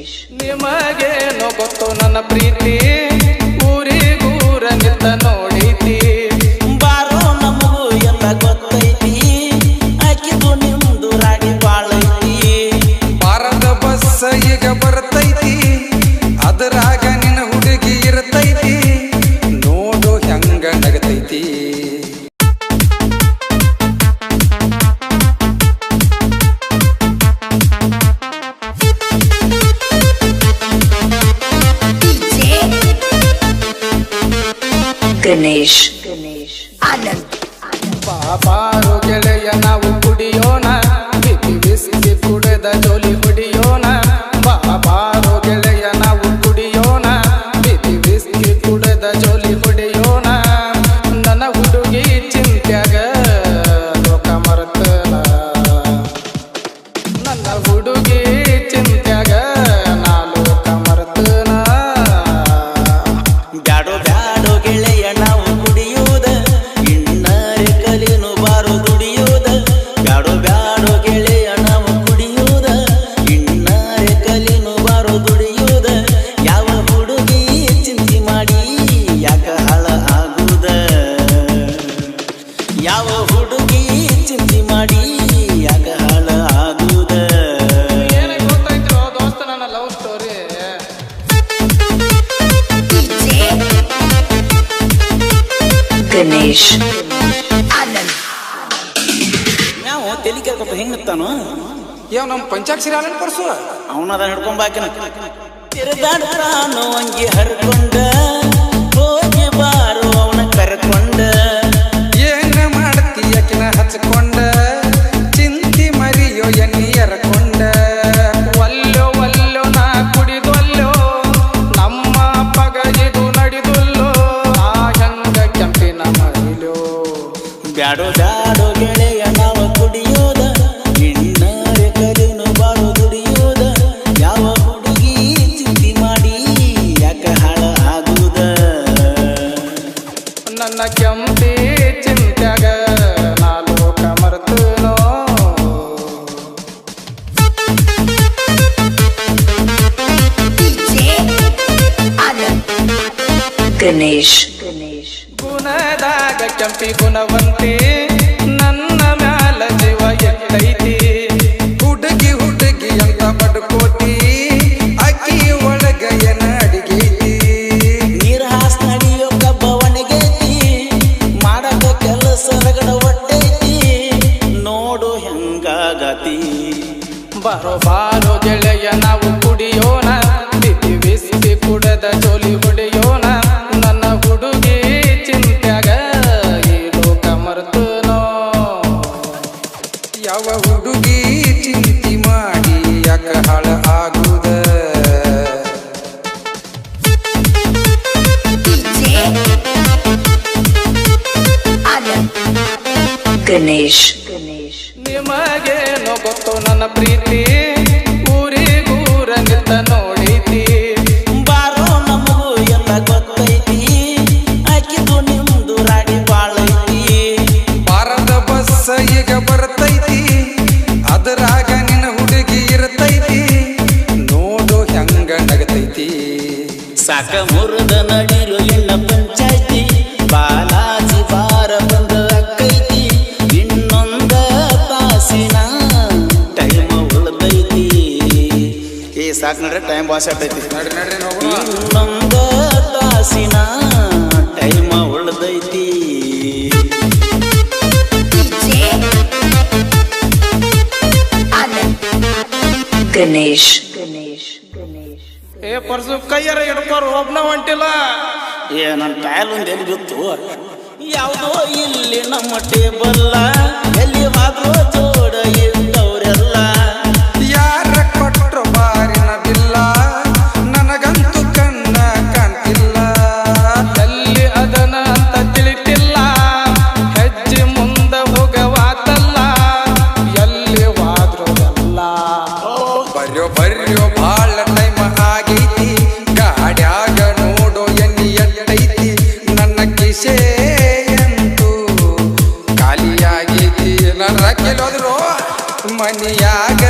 ಗಣೇಶ್ ನಿಮಗೇನೋ ಗೊತ್ತು ನನ್ನ ಪ್ರೀತಿ. ಗಣೇಶ್ ಆನಂದ್ ನಾವು ತೆಲಿ ಕೇಳ್ಕೊತ ಹೆಂಗತ್ತಾನು ಯಾವ ನಮ್ಮ ಪಂಚಾಕ್ಷರಿ ಆಲನ್ ಪರ್ಸು ಅವನದ ಹಿಡ್ಕೊಂಬಾಕಿನ ತಿರುಗಾಡ ಅಂಗಿ ಹರ್ಕೊಂಡ. ಗಣೇಶ್. ಗಣೇಶ್. ಗುಣದಾಗ ಕೆಂಪಿ ಗುಣವಂತೆ ನನ್ನ ಮ್ಯಾಲ ಜೀವ ಎತ್ತೈತಿ. ಬಾರೋ ಬಾರೋ ಗೆಳೆಯ, ನಾವು ಕುಡಿಯೋಣ. ಬಿಸಿ ಬಿಸಿ ಕುಡದ ಜೋಲಿ ಹೊಡೆಯೋಣ. ನನ್ನ ಹುಡುಗಿ ಚಿಂತ್ಯಾಗ ಈ ಲೋಕ ಮರ್ತನೋ. ಯಾವ ಹುಡುಗಿ ಚಿಂತಿ ಮಾಡಿ ಯಾಕ ಹಾಳ ಆಗುದ? ಗಣೇಶ್. ನನ್ನ ಪ್ರೀತಿ ಊರಿಗೂರ ನಿಂತ ನೋಡೈತಿ. ಬಾರೋ ನಮಗೂ ಎಲ್ಲ ಗೊತ್ತೈತಿ. ಆಕಿದು ನಿಮ್ದು ರಾಡಿ ಬಾಳೈತಿ. ಭಾರತ ಬಸ್ಸ ಈಗ ಬರ್ತೈತಿ. ಅದರಾಗ ನಿನ್ನ ಹುಡುಗಿ ಇರ್ತೈತಿ. ನೋಡು ಹೆಂಗ ನಗತೈತಿ. ಸಾಕ ಮುರಿದ ಸಾಕ್ ನೋಡ್ರಿ ಟೈಮ್ ಬಾಸ್ ಆಗ್ತೈತಿ. ಇನ್ನೊಂದ ತಾಸಿನ ಟೈಮ್ ಉಳ್ದೈತಿ ಆನಂದ್ ಗಣೇಶ್ ಗಣೇಶ್ ಗಣೇಶ್. ಏ ಪರ್ಸು ಕೈಯರ ಹಿಡ್ಕೋರು ಒಬ್ನ ಹೊಂಟಿಲ್ಲ. ಏ ನನ್ನ ಟೈಲ್ ಒಂದು ಎಲ್ಲಿ ಬಿತ್ತು? ಯಾವುದೋ ಇಲ್ಲಿ ನಮ್ಮ ಟೇಬಲ್ಲ ಬರ್ಯೋ ಬರ್ಯೋ, ಭಾಳ ಟೈಮ್ ಆಗೈತಿ. ಗಾಡ್ಯಾಗ ನೋಡೋ ಎಣ್ಣಿ ಎಟ್ಟೈತಿ. ನನ್ನ ಕಿಸೆ ಅಂತೂ ಖಾಲಿಯಾಗೈತಿ. ನನ್ನ ಕೆಲೋದ್ರು ಮನೆಯಾಗ